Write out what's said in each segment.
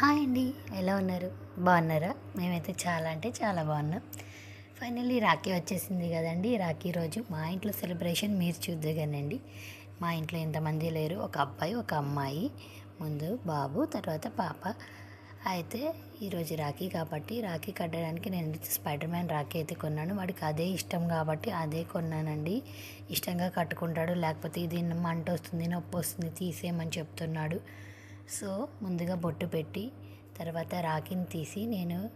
Hi అండి ఎలా ఉన్నారు? బాగున్నారా? మేమైతే చాలా అంటే చాలా బాగున్నాం. ఫైనల్లీ రాఖీ వచ్చేసింది కదండి. రాఖీ రోజు మా ఇంట్లో సెలబ్రేషన్ మీరు చూద్దగానండి. మా ఇంట్లో ఎంతమంది లేరు? ఒక అబ్బాయి ఒక అమ్మాయి ముందు బాబు తర్వాత పాప. అయితే ఈరోజు రాఖీ కాబట్టి రాఖీ కట్టడానికి నేను స్పైడర్ మ్యాన్ రాఖీ అయితే కొన్నాను. వాడికి అదే ఇష్టం కాబట్టి అదే కొన్నానండి. ఇష్టంగా కట్టుకుంటాడు లేకపోతే ఇది మంట వస్తుంది నొప్పి వస్తుంది తీసేయమని చెప్తున్నాడు. సో ముందుగా బొట్టు పెట్టి తర్వాత రాఖీని తీసి నేను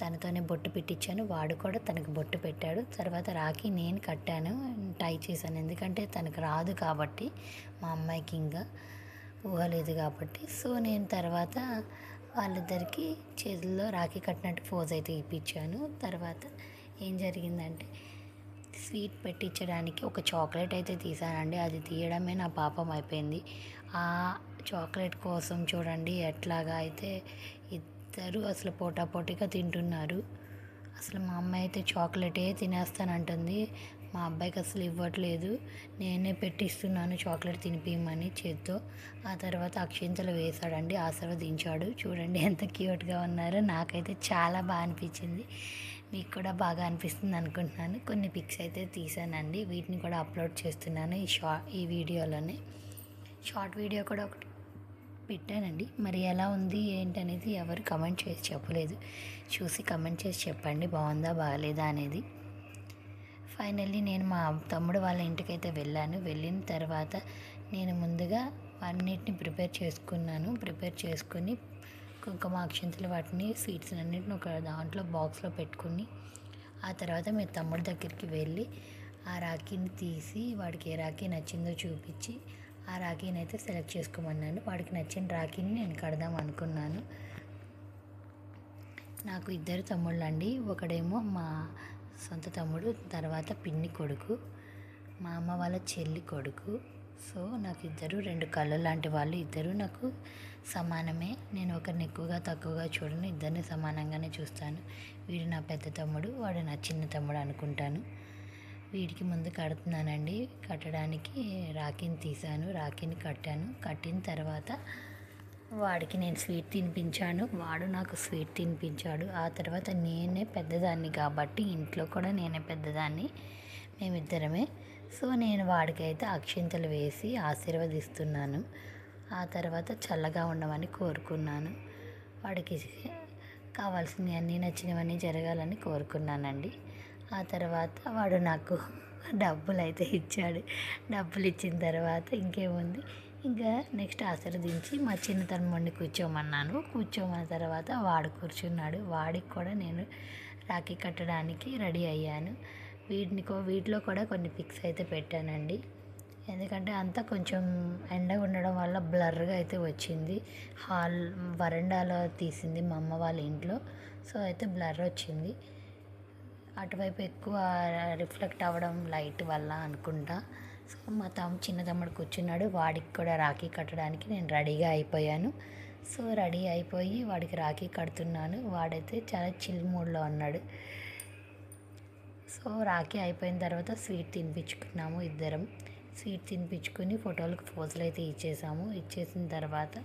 తనతోనే బొట్టు పెట్టించాను వాడు కూడా తనకు బొట్టు పెట్టాడు. తర్వాత రాఖీ నేను కట్టాను. టై చేశాను. ఎందుకంటే తనకు రాదు కాబట్టి మా అమ్మాయికి ఇంకా ఊహలేదు కాబట్టి. సో నేను తర్వాత వాళ్ళిద్దరికీ చేతుల్లో రాఖీ కట్టినట్టు ఫోజ్ అయితే ఇప్పించాను. తర్వాత ఏం జరిగిందంటే స్వీట్ పెట్టించడానికి ఒక చాక్లెట్ అయితే తీసానండి. అది తీయడమే నా పాపం అయిపోయింది. ఆ చాక్లెట్ కోసం చూడండి ఎట్లాగా అయితే ఇద్దరు అసలు పోటాపోటీగా తింటున్నారు. అసలు మా అమ్మాయి అయితే చాక్లెటే తినేస్తానంటుంది. మా అబ్బాయికి అసలు ఇవ్వట్లేదు. నేనే పెట్టిస్తున్నాను చాక్లెట్ తినిపించమని చేత్తో. ఆ తర్వాత అక్షింతలు వేశాడండి ఆశీర్వదించాడు. చూడండి ఎంత క్యూట్గా ఉన్నారో. నాకైతే చాలా బాగా అనిపించింది. మీకు కూడా బాగా అనిపిస్తుంది అనుకుంటున్నాను. కొన్ని పిక్స్ అయితే తీసానండి వీటిని కూడా అప్లోడ్ చేస్తున్నాను ఈ షా ఈ వీడియోలోనే. షార్ట్ వీడియో కూడా ఒకటి పెట్టానండి. మరి ఎలా ఉంది ఏంటనేది ఎవరు కమెంట్ చేసి చెప్పలేదు. చూసి కమెంట్ చేసి చెప్పండి బాగుందా బాగలేదా అనేది. ఫైనల్లీ నేను మా తమ్ముడు వాళ్ళ ఇంటికైతే వెళ్ళాను. వెళ్ళిన తర్వాత నేను ముందుగా అన్నిటిని ప్రిపేర్ చేసుకున్నాను. ప్రిపేర్ చేసుకుని కుంకుమ అక్షంతలు వాటిని స్వీట్స్ అన్నిటిని ఒక దాంట్లో బాక్స్లో పెట్టుకుని ఆ తర్వాత మీ తమ్ముడి దగ్గరికి వెళ్ళి ఆ రాఖీని తీసి వాడికి ఏ రాఖీ నచ్చిందో చూపించి ఆ రాఖీని అయితే సెలెక్ట్ చేసుకోమన్నాను. వాడికి నచ్చిన రాఖీని నేను కడదాం అనుకున్నాను. నాకు ఇద్దరు తమ్ముళ్ళు అండి ఒకడేమో మా సొంత తమ్ముడు తర్వాత పిన్ని కొడుకు మా అమ్మ వాళ్ళ చెల్లి కొడుకు. సో నాకు ఇద్దరు రెండు కళ్ళు లాంటి వాళ్ళు. ఇద్దరు నాకు సమానమే. నేను ఒకరిని ఎక్కువగా తక్కువగా చూడను. ఇద్దరిని సమానంగానే చూస్తాను. వీడు నా పెద్ద తమ్ముడు వాడు నా చిన్న తమ్ముడు అనుకుంటాను. వీడికి ముందు కడుతున్నానండి. కట్టడానికి రాఖీని తీసాను రాఖీని కట్టాను. కట్టిన తర్వాత వాడికి నేను స్వీట్ తినిపించాను. వాడు నాకు స్వీట్ తినిపించాడు. ఆ తర్వాత నేనే పెద్దదాన్ని కాబట్టి ఇంట్లో కూడా నేనే పెద్దదాన్ని. మేమిద్దరమే. సో నేను వాడికైతే అక్షింతలు వేసి ఆశీర్వదిస్తున్నాను. ఆ తర్వాత చల్లగా ఉండమని కోరుకున్నాను. వాడికి కావాల్సినవి అన్నీ నచ్చినవన్నీ జరగాలని కోరుకున్నానండి. ఆ తర్వాత వాడు నాకు డబ్బులు అయితే ఇచ్చాడు. డబ్బులు ఇచ్చిన తర్వాత ఇంకేముంది? ఇంకా నెక్స్ట్ ఆశీర్వదించి మా చిన్న తమ్ముడిని కూర్చోమన్నాను. కూర్చోమన్న తర్వాత వాడు కూర్చున్నాడు. వాడికి కూడా నేను రాఖీ కట్టడానికి రెడీ అయ్యాను. వీటిని వీటిలో కూడా కొన్ని పిక్స్ అయితే పెట్టానండి. ఎందుకంటే అంతా కొంచెం ఎండ ఉండడం వల్ల బ్లర్గా అయితే వచ్చింది. హాల్ వరండాలో తీసింది మా అమ్మ వాళ్ళ ఇంట్లో. సో అయితే బ్లర్ వచ్చింది. అటువైపు ఎక్కువ రిఫ్లెక్ట్ అవ్వడం లైట్ వల్ల అనుకుంటా. సో మా తమ్ము చిన్న తమ్ముడు కూర్చున్నాడు. వాడికి కూడా రాఖీ కట్టడానికి నేను రెడీగా అయిపోయాను. సో రెడీ అయిపోయి వాడికి రాఖీ కడుతున్నాను. వాడైతే చాలా చిల్ మూడ్లో ఉన్నాడు. సో రాఖీ అయిపోయిన తర్వాత స్వీట్ తినిపించుకున్నాము ఇద్దరం. స్వీట్ తినిపించుకుని ఫోటోలకు పోజులు అయితే ఇచ్చేసాము. ఇచ్చేసిన తర్వాత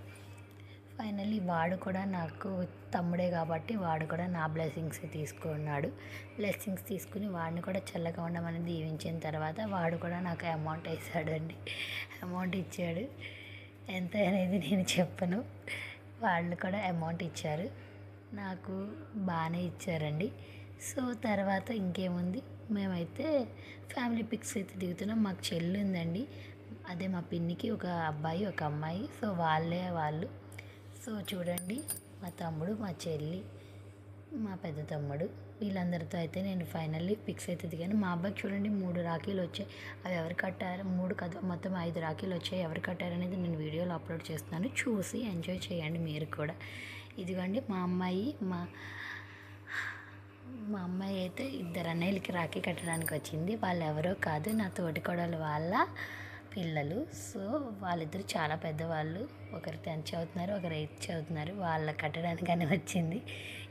ఫైనల్లీ వాడు కూడా నాకు తమ్ముడే కాబట్టి వాడు కూడా నా బ్లెస్సింగ్స్ తీసుకున్నాడు. బ్లెస్సింగ్స్ తీసుకుని వాడిని కూడా చల్లగా ఉండమని దీవించిన తర్వాత వాడు కూడా నాకు అమౌంట్ వేసాడండి. అమౌంట్ ఇచ్చాడు. ఎంత అనేది నేను చెప్పను. వాళ్ళు కూడా అమౌంట్ ఇచ్చారు. నాకు బాగానే ఇచ్చారండి. సో తర్వాత ఇంకేముంది? మేమైతే ఫ్యామిలీ పిక్స్ అయితే దిగుతున్నాం. మాకు చెల్లి ఉందండి. అదే మా పిన్నికి ఒక అబ్బాయి ఒక అమ్మాయి. సో వాళ్ళే వాళ్ళు. సో చూడండి. మా తమ్ముడు మా చెల్లి మా పెద్ద తమ్ముడు వీళ్ళందరితో అయితే నేను ఫైనల్లీ ఫిక్స్ అయితే దిగాను మా అబ్బాయికి చూడండి మూడు రాఖీలు వచ్చాయి. అవి ఎవరు కట్టారు? మూడు కథ మొత్తం ఐదు రాఖీలు వచ్చాయి. ఎవరు కట్టారనేది నేను వీడియోలో అప్లోడ్ చేస్తున్నాను. చూసి ఎంజాయ్ చేయండి మీరు కూడా. ఇదిగోండి మా అమ్మాయి మా మా అమ్మాయి అయితే ఇద్దరు అన్నయ్యలకి రాఖీ కట్టడానికి వచ్చింది. వాళ్ళు ఎవరో కాదు నా తోటికోడలు వాళ్ళ పిల్లలు. సో వాళ్ళిద్దరు చాలా పెద్దవాళ్ళు. ఒకరు టెన్త్ చదువుతున్నారు ఒకరు ఎయిత్ చదువుతున్నారు. వాళ్ళ కట్టడానికని వచ్చింది.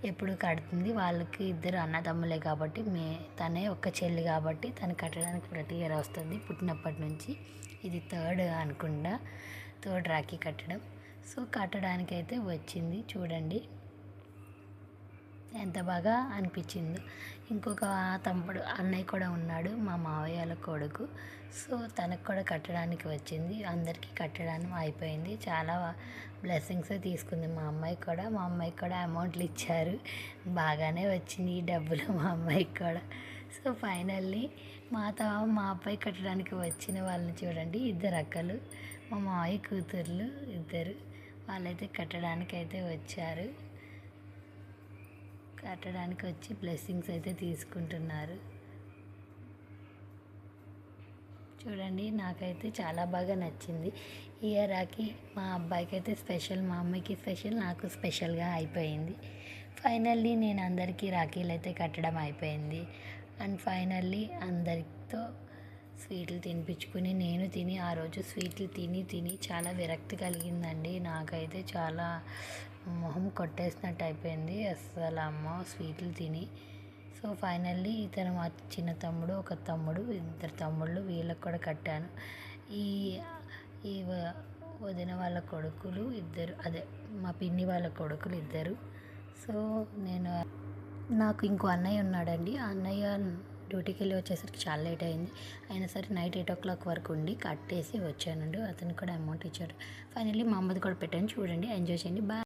ఎప్పుడు కడుతుంది? వాళ్ళకి ఇద్దరు అన్నదమ్ములే కాబట్టి మే తనే ఒక్క చెల్లి కాబట్టి తను కట్టడానికి ప్రతి ఇయర్ వస్తుంది పుట్టినప్పటి నుంచి. ఇది థర్డ్ అనుకుండా థర్డ్ రాఖీ కట్టడం. సో కట్టడానికైతే వచ్చింది. చూడండి. ఎంత బాగా అనిపించిందో. ఇంకొక తమ్ముడు అన్నయ్య కూడా ఉన్నాడు మా మావయ్యల కొడుకు. సో తనకు కూడా కట్టడానికి వచ్చింది. అందరికీ కట్టడానికి అయిపోయింది. చాలా బ్లెస్సింగ్స్ తీసుకుంది మా అమ్మాయి కూడా. మా అమ్మాయికి కూడా అమౌంట్లు ఇచ్చారు. బాగానే వచ్చింది ఈ డబ్బులు మా అమ్మాయికి కూడా. సో ఫైనల్లీ మా తా మా అబ్బాయి కట్టడానికి వచ్చిన వాళ్ళని చూడండి. ఇద్దరు అక్కలు మా మావయ్య కూతుర్లు ఇద్దరు. వాళ్ళైతే కట్టడానికి అయితే వచ్చారు. కట్టడానికి వచ్చి బ్లెస్సింగ్స్ అయితే తీసుకుంటున్నారు. చూడండి నాకైతే చాలా బాగా నచ్చింది. ఇయర్ రాఖీ మా అబ్బాయికి అయితే స్పెషల్ మా అమ్మాయికి స్పెషల్ నాకు స్పెషల్గా అయిపోయింది. ఫైనల్లీ నేను అందరికీ రాఖీలు అయితే కట్టడం అయిపోయింది. అండ్ ఫైనల్లీ అందరితో స్వీట్లు తినిపించుకుని నేను తిని ఆ రోజు స్వీట్లు తిని తిని చాలా విరక్తి కలిగిందండి. నాకైతే చాలా మొహం కొట్టేసినట్టు అయిపోయింది. అస్సలు అమ్మ స్వీట్లు తిని. సో ఫైనల్లీ ఇతను మా చిన్న తమ్ముడు ఒక తమ్ముడు ఇద్దరు తమ్ముళ్ళు వీళ్ళకి కూడా కట్టాను. ఈ ఈ వ- వదిన వాళ్ళ కొడుకులు ఇద్దరు అదే మా పిన్ని వాళ్ళ కొడుకులు ఇద్దరు. సో నేను నాకు ఇంకో అన్నయ్య ఉన్నాడండి. ఆ అన్నయ్య డ్యూటీకి వెళ్ళి వచ్చేసరికి చాలా లేట్ అయింది. అయినా సరే నైట్ ఎయిట్ ఓ క్లాక్ వరకు ఉండి కట్టేసి వచ్చానండి. అతనికి కూడా అమౌంట్ ఇచ్చాడు. ఫైనల్లీ మా అమ్మది కూడా పెట్టాను. చూడండి ఎంజాయ్ చేయండి. బాయ్.